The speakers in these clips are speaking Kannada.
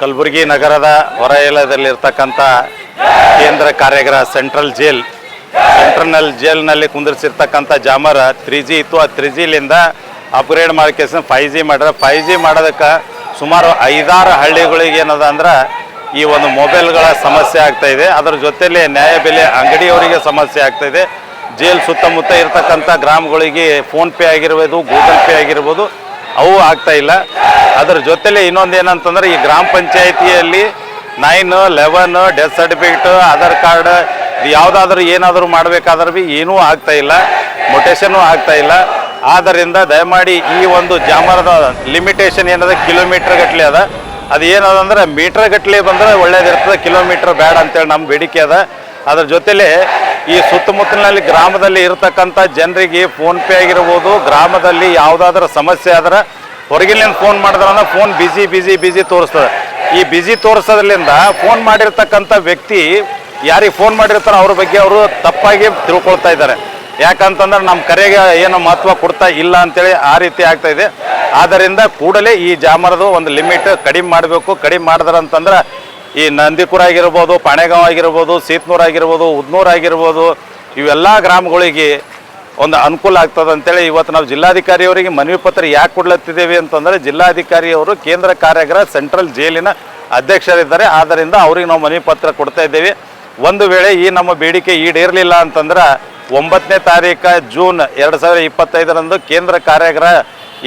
ಕಲಬುರಗಿ ನಗರದ ಹೊರಯಲದಲ್ಲಿರ್ತಕ್ಕಂಥ ಕೇಂದ್ರ ಕಾರ್ಯಾಗಾರ ಸೆಂಟ್ರಲ್ ಜೇಲ್. ಸೆಂಟ್ರಲ್ ಜೇಲ್ನಲ್ಲಿ ಕುಂದಿರಿಸಿರ್ತಕ್ಕಂಥ ಜಾಮರ ತ್ರೀ ಜಿ ಇತ್ತು. ಆ ತ್ರೀ ಜಿಲಿಂದ ಅಪ್ಗ್ರೇಡ್ ಮಾಡ್ಕೇಸಿ ಫೈ ಜಿ ಮಾಡ್ರೆ ಫೈ ಜಿ ಮಾಡೋದಕ್ಕೆ ಸುಮಾರು ಐದಾರು ಹಳ್ಳಿಗಳಿಗೆ ಏನದ ಅಂದ್ರೆ ಈ ಒಂದು ಮೊಬೈಲ್ಗಳ ಸಮಸ್ಯೆ ಆಗ್ತಾ ಇದೆ. ಅದರ ಜೊತೆಯಲ್ಲಿ ನ್ಯಾಯಬೆಲೆ ಅಂಗಡಿಯವರಿಗೆ ಸಮಸ್ಯೆ ಆಗ್ತಾ ಇದೆ. ಜೇಲ್ ಸುತ್ತಮುತ್ತ ಇರತಕ್ಕಂಥ ಗ್ರಾಮಗಳಿಗೆ ಫೋನ್ಪೇ ಆಗಿರ್ಬೋದು ಗೂಗಲ್ ಪೇ ಆಗಿರ್ಬೋದು ಅವು ಆಗ್ತಾ ಇಲ್ಲ. ಅದರ ಜೊತೆಲಿ ಇನ್ನೊಂದು ಏನಂತಂದ್ರೆ ಈ ಗ್ರಾಮ ಪಂಚಾಯಿತಿಯಲ್ಲಿ nine eleven death certificate Aadhaar card ಯಾವುದಾದ್ರೂ ಏನಾದರೂ ಮಾಡ್ಬೇಕಾದ್ರೂ ಭೀ ಏನೂ ಆಗ್ತಾ ಇಲ್ಲ. ಮೊಟೇಷನ್ನು ಆಗ್ತಾ ಇಲ್ಲ. ಆದ್ದರಿಂದ ದಯಮಾಡಿ ಈ ಒಂದು ಜಾಮರದ ಲಿಮಿಟೇಷನ್ ಏನದ? ಕಿಲೋಮೀಟರ್ ಗಟ್ಟಲೆ ಅದ. ಅದು ಏನದ ಅಂದ್ರೆ ಮೀಟರ್ ಗಟ್ಟಲೆ ಬಂದ್ರೆ ಒಳ್ಳೇದಿರ್ತದೆ. ಕಿಲೋಮೀಟರ್ ಬೇಡ ಅಂತೇಳಿ ನಮ್ಮ ಬೇಡಿಕೆ ಅದ. ಅದ್ರ ಜೊತೆಲೆ ಈ ಸುತ್ತಮುತ್ತಲಿನಲ್ಲಿ ಗ್ರಾಮದಲ್ಲಿ ಇರತಕ್ಕಂಥ ಜನರಿಗೆ ಫೋನ್ ಪೇ ಆಗಿರ್ಬೋದು, ಗ್ರಾಮದಲ್ಲಿ ಯಾವುದಾದ್ರೂ ಸಮಸ್ಯೆ ಆದ್ರೆ ಹೊರಗಿನಿಂದ ಫೋನ್ ಮಾಡಿದ್ರೆ ಫೋನ್ ಬಿಸಿ ಬಿಸಿ ಬಿಸಿ ತೋರಿಸ್ತದೆ. ಈ ಬಿಸಿ ತೋರಿಸೋದ್ರಿಂದ ಫೋನ್ ಮಾಡಿರ್ತಕ್ಕಂಥ ವ್ಯಕ್ತಿ ಯಾರಿಗೆ ಫೋನ್ ಮಾಡಿರ್ತಾರೋ ಅವ್ರ ಬಗ್ಗೆ ಅವರು ತಪ್ಪಾಗಿ ತಿಳ್ಕೊಳ್ತಾ ಇದ್ದಾರೆ. ಯಾಕಂತಂದ್ರೆ ನಮ್ಮ ಕರೆಗೆ ಏನು ಮಹತ್ವ ಕೊಡ್ತಾ ಇಲ್ಲ ಅಂತೇಳಿ ಆ ರೀತಿ ಆಗ್ತಾ ಇದೆ. ಆದ್ದರಿಂದ ಕೂಡಲೇ ಈ ಜಾಮರದು ಒಂದು ಲಿಮಿಟ್ ಕಡಿಮೆ ಮಾಡಬೇಕು. ಕಡಿಮೆ ಮಾಡಿದ್ರ ಅಂತಂದ್ರೆ ಈ ನಂದಿಪುರ ಆಗಿರ್ಬೋದು, ಪಾಣೆಗಾಂವ್ ಆಗಿರ್ಬೋದು, ಸೀತ್ನೂರು ಆಗಿರ್ಬೋದು, ಉದ್ನೂರು ಆಗಿರ್ಬೋದು, ಇವೆಲ್ಲ ಗ್ರಾಮಗಳಿಗೆ ಒಂದು ಅನುಕೂಲ ಆಗ್ತದೆ ಅಂತೇಳಿ ಇವತ್ತು ನಾವು ಜಿಲ್ಲಾಧಿಕಾರಿಯವರಿಗೆ ಮನವಿ ಪತ್ರ ಯಾಕೆ ಕೊಡ್ಲತ್ತಿದ್ದೇವೆ ಅಂತಂದರೆ ಜಿಲ್ಲಾಧಿಕಾರಿಯವರು ಕೇಂದ್ರ ಕಾರ್ಯಾಗಾರ ಸೆಂಟ್ರಲ್ ಜೈಲಿನ ಅಧ್ಯಕ್ಷರಿದ್ದಾರೆ. ಆದ್ದರಿಂದ ಅವ್ರಿಗೆ ನಾವು ಮನವಿ ಪತ್ರ ಕೊಡ್ತಾ ಇದ್ದೇವೆ. ಒಂದು ವೇಳೆ ಈ ನಮ್ಮ ಬೇಡಿಕೆ ಈಡೇರಲಿಲ್ಲ ಅಂತಂದ್ರೆ ಒಂಬತ್ತನೇ ತಾರೀಕು ಜೂನ್ ಎರಡು ಸಾವಿರದ ಇಪ್ಪತ್ತೈದರಂದು ಕೇಂದ್ರ ಕಾರ್ಯಾಗಾರ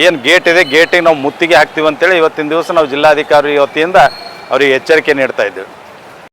ಏನು ಗೇಟ್ ಇದೆ, ಗೇಟಿಗೆ ನಾವು ಮುತ್ತಿಗೆ ಹಾಕ್ತೀವಿ ಅಂತೇಳಿ ಇವತ್ತಿನ ದಿವಸ ನಾವು ಜಿಲ್ಲಾಧಿಕಾರಿ ವತಿಯಿಂದ ಅವರಿಗೆ ಎಚ್ಚರಿಕೆ ನೀಡ್ತಾ ಇದ್ದೇವೆ.